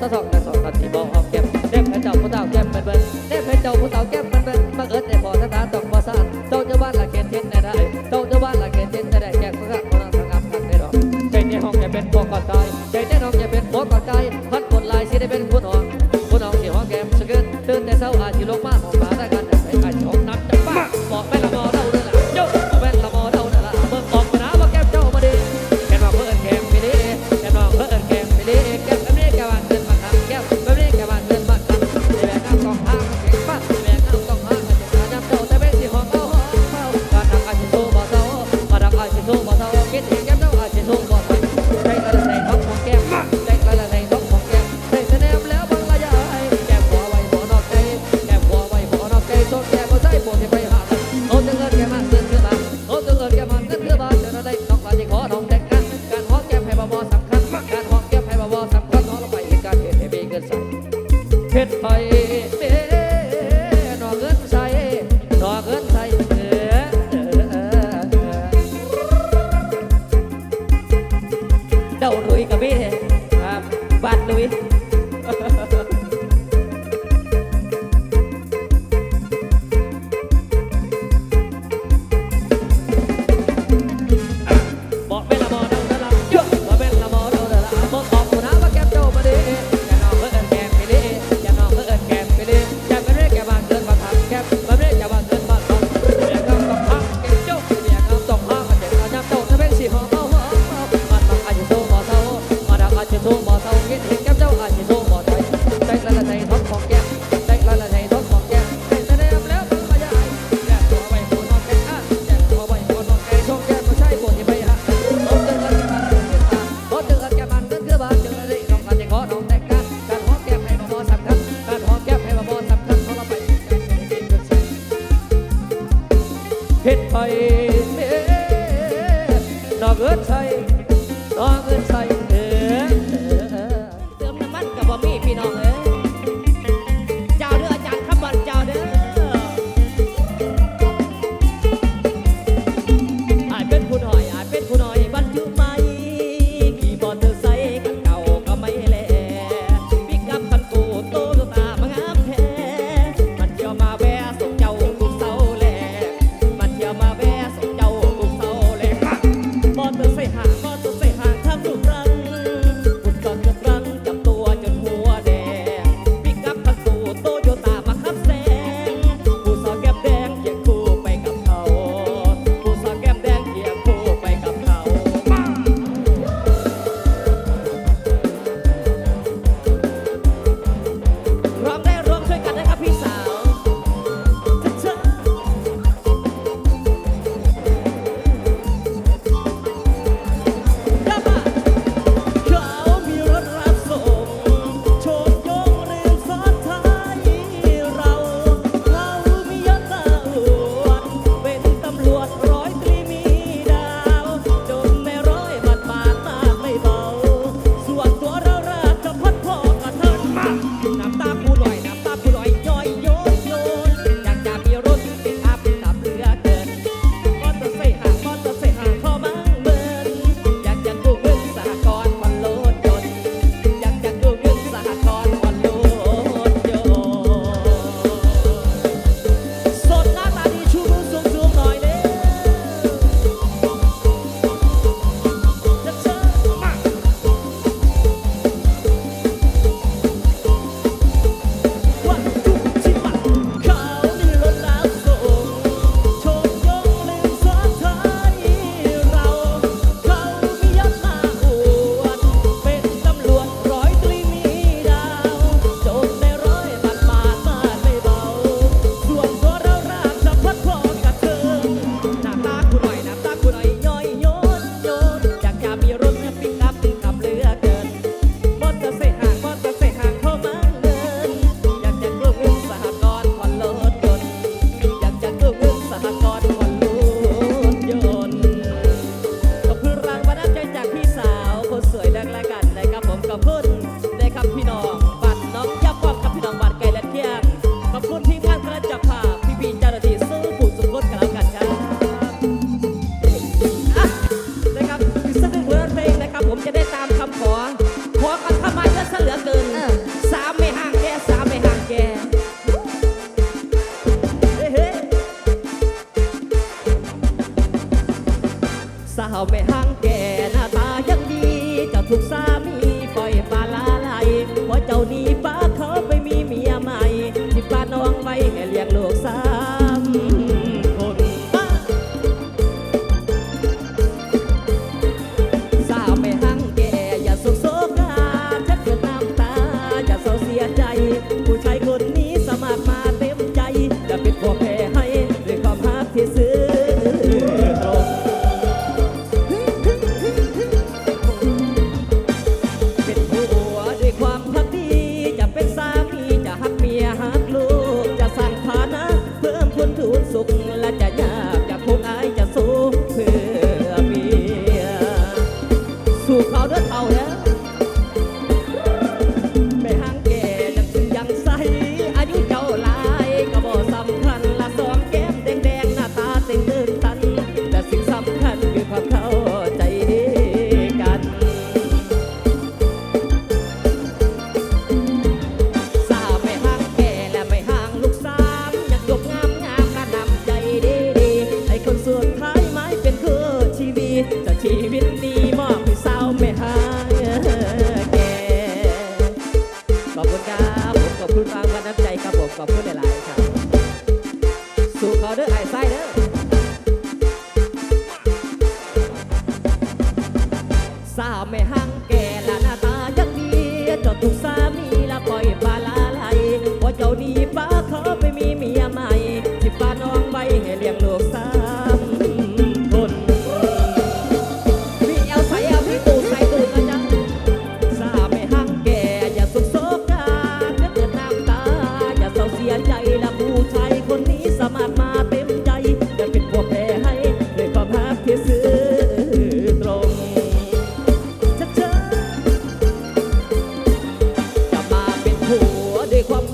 嫂嫂าดีป้าขอไปมีเมียใหม่ที่ป้าน้องไว้ให้เลี้ยงลูกสามคนมีเอาใส่เอาให้ตูดใส่ตูดนะจ๊ะซาไม่หังแก่อย่าสุกโศกกาเกิดน้ำตา อย่เศร้าเสียใจละผู้ชายคนนี้สามารถมาเต็มใจอย่เป็นพวกแพ้ให้ด้วยความฮักที่ซื้อตรงจะมาเป็นผัวด้วยความ